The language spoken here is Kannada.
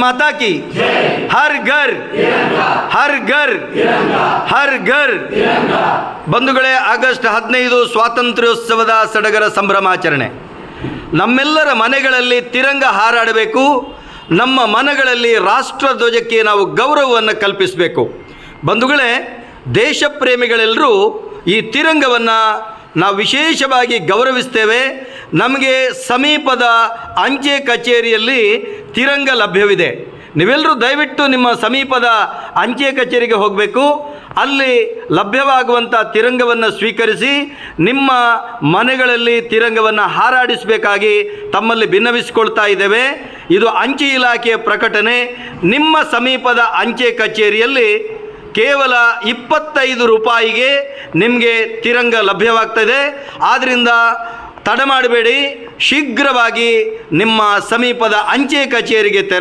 ಮಾತಾ की। हर घर। हर घर। हर घर। ಬಂಧುಗಳೇ ಆಗಸ್ಟ್ ಹದಿನೈದು ಸ್ವಾತಂತ್ರ್ಯೋತ್ಸವದ ಸಡಗರ ಸಂಭ್ರಮಾಚರಣೆ. ನಮ್ಮೆಲ್ಲರ ಮನೆಗಳಲ್ಲಿ ತಿರಂಗ ಹಾರಾಡಬೇಕು. ನಮ್ಮ ಮನಗಳಲ್ಲಿ ರಾಷ್ಟ್ರಧ್ವಜಕ್ಕೆ ನಾವು ಗೌರವವನ್ನು ಕಲ್ಪಿಸಬೇಕು. ಬಂಧುಗಳೇ ದೇಶ ಪ್ರೇಮಿಗಳೆಲ್ಲರೂ ಈ ತಿರಂಗವನ್ನು ನಾವು ವಿಶೇಷವಾಗಿ ಗೌರವಿಸ್ತೇವೆ. ನಮಗೆ ಸಮೀಪದ ಅಂಚೆ ಕಚೇರಿಯಲ್ಲಿ ತಿರಂಗ ಲಭ್ಯವಿದೆ. ನೀವೆಲ್ಲರೂ ದಯವಿಟ್ಟು ನಿಮ್ಮ ಸಮೀಪದ ಅಂಚೆ ಕಚೇರಿಗೆ ಹೋಗಬೇಕು. ಅಲ್ಲಿ ಲಭ್ಯವಾಗುವಂಥ ತಿರಂಗವನ್ನು ಸ್ವೀಕರಿಸಿ, ನಿಮ್ಮ ಮನೆಗಳಲ್ಲಿ ತಿರಂಗವನ್ನು ಹಾರಾಡಿಸಬೇಕಾಗಿ ತಮ್ಮಲ್ಲಿ ಭಿನ್ನವಿಸಿಕೊಳ್ತಾ ಇದ್ದೇವೆ. ಇದು ಅಂಚೆ ಇಲಾಖೆಯ ಪ್ರಕಟಣೆ. ನಿಮ್ಮ ಸಮೀಪದ ಅಂಚೆ ಕಚೇರಿಯಲ್ಲಿ ಕೇವಲ ಇಪ್ಪತ್ತೈದು ರೂಪಾಯಿಗೆ ನಿಮಗೆ ತಿರಂಗ ಲಭ್ಯವಾಗ್ತದೆ ಆದ್ದರಿಂದ ತಡ ಮಾಡಬೇಡಿ. ಶೀಘ್ರವಾಗಿ ನಿಮ್ಮ ಸಮೀಪದ ಅಂಚೆ ಕಚೇರಿಗೆ ತೆರಳಿ